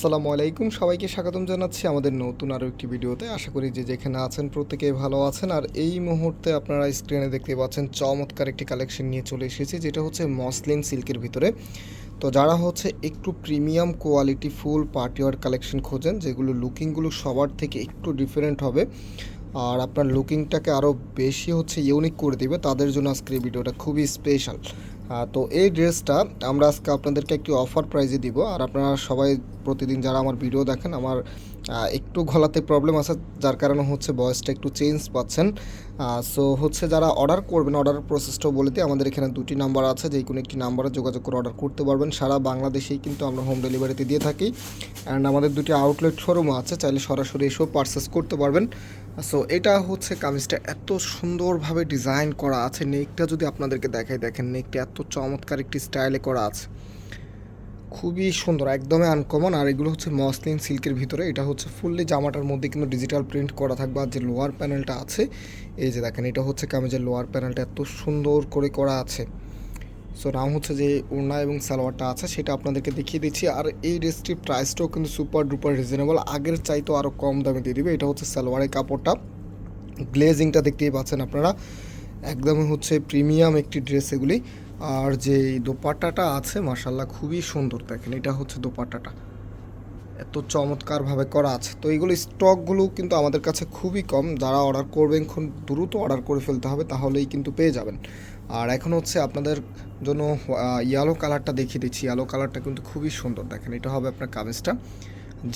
আসসালামু আলাইকুম। সবাইকে স্বাগতম জানাচ্ছি আমাদের নতুন আরও একটি ভিডিওতে। আশা করি যে যেখানে আছেন প্রত্যেকেই ভালো আছেন। আর এই মুহূর্তে আপনারা স্ক্রিনে দেখতে পাচ্ছেন চমৎকার একটি কালেকশন নিয়ে চলে এসেছি, যেটা হচ্ছে মসলিন সিল্কের ভিতরে। তো যারা হচ্ছে একটু premium quality full party wear collection খোঁজেন, যেগুলো লুকিংগুলো সবার থেকে একটু ডিফারেন্ট হবে, আর আপনার লুকিংটাকে আরও বেশি হচ্ছে ইউনিক করে দিবে, তাদের জন্য আজকের ভিডিওটা খুবই স্পেশাল। তো এই ড্রেসটা আমরা আজকে আপনাদেরকে একটি অফার প্রাইজে দিব। আর আপনারা সবাই প্রতিদিন যারা আমার ভিডিও দেখেন, আমার একটু গলাতে প্রবলেম আছে, যার কারণে হচ্ছে বয়সটা একটু চেঞ্জ পাচ্ছেন। সো হচ্ছে যারা অর্ডার করবেন অর্ডার প্রসেসটাও বলে দিই, আমাদের এখানে দুটি নাম্বার আছে, যে কোনো একটি নাম্বারে যোগাযোগ করে অর্ডার করতে পারবেন। সারা বাংলাদেশেই কিন্তু আমরা হোম ডেলিভারিতে দিয়ে থাকি। অ্যান্ড আমাদের দুটি আউটলেট শোরুমও আছে, চাইলে সরাসরি এসেও পারচেস করতে পারবেন। সো এটা হচ্ছে কামিজটা এত সুন্দরভাবে ডিজাইন করা আছে, নেকটা যদি আপনাদেরকে দেখাই, দেখেন নেকটা এত চমৎকার একটি স্টাইলে করা আছে। খুবই সুন্দর, একদমই আনকমন আর এগুলো হচ্ছে মসলিন সিল্কের ভিতরে, এটা হচ্ছে ফুললি জামাটার মধ্যে কিন্তু ডিজিটাল প্রিন্ট করা থাকবে। আর যে লোয়ার প্যানেলটা আছে, এই যে দেখেন, এটা হচ্ছে কামিজের লোয়ার প্যানেলটা এত সুন্দর করে করা আছে। সো নাম হচ্ছে যে ওড়না এবং সালোয়ারটা আছে, সেটা আপনাদেরকে দেখিয়ে দিচ্ছি। আর এই ড্রেসটির প্রাইসটাও কিন্তু সুপার ডুপার রিজনেবল আগের চাইতেও আরও কম দামে দিয়ে দেবে। এটা হচ্ছে সালোয়ারের কাপড়টা। গ্লেজিংটা দেখতেই পাচ্ছেন আপনারা। একদমই হচ্ছে প্রিমিয়াম একটি ড্রেস এগুলি। আর যে দোপাট্টাটা আছে মার্শাল্লাহ খুবই সুন্দর। দেখেন, এটা হচ্ছে দোপাট্টাটা। এত চমৎকারভাবে করা আছে। তো এইগুলো স্টকগুলো কিন্তু আমাদের কাছে খুবই কম। যারা অর্ডার করবেন, খুব দ্রুত অর্ডার করে ফেলতে হবে, তাহলেই কিন্তু পেয়ে যাবেন। আর এখন হচ্ছে আপনাদের জন্য ইয়েলো কালারটা দেখিয়ে দিচ্ছি। ইয়েলো কালারটা কিন্তু খুবই সুন্দর। দেখেন, এটা হবে আপনার কামিজটা।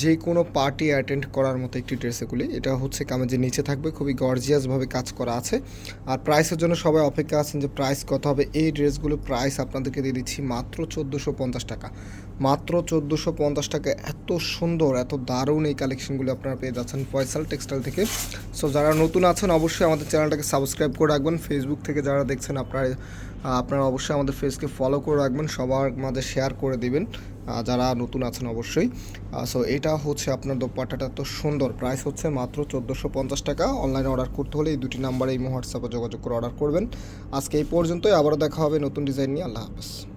যে কোনো পার্টি অ্যাটেন্ড করার মতো একটি ড্রেস এগুলি। এটা হচ্ছে কামেজের নিচে থাকবে, খুবই গর্জিয়াসভাবে কাজ করা আছে। আর প্রাইসের জন্য সবাই অপেক্ষা আছেন যে প্রাইস কত হবে। এই ড্রেসগুলো প্রাইস আপনাদেরকে দিয়ে দিচ্ছি মাত্র চোদ্দোশো পঞ্চাশ টাকা। মাত্র চোদ্দোশো পঞ্চাশ টাকা, এত সুন্দর, এত দারুণ এই কালেকশনগুলো আপনারা পেয়ে যাচ্ছেন ফয়সাল টেক্সটাইল থেকে। সো যারা নতুন আছেন অবশ্যই আমাদের চ্যানেলটাকে সাবস্ক্রাইব করে রাখবেন। ফেসবুক থেকে যারা দেখছেন আপনারা আপনারা অবশ্যই আমাদের ফেসকে ফলো করে রাখবেন। সবার মাঝে শেয়ার করে দিবেন। যারা নতুন আছেন অবশ্যই। সো এটা হচ্ছে আপনার দোপাট্টাটা তো সুন্দর। প্রাইস হচ্ছে মাত্র চোদ্দোশো পঞ্চাশ টাকা। অনলাইনে অর্ডার করতে হলে এই দুটি নাম্বারে এই হোয়াটসঅ্যাপে যোগাযোগ করে অর্ডার করবেন। আজকে এই পর্যন্তই। আবারও দেখা হবে নতুন ডিজাইন নিয়ে। আল্লাহ হাফেজ।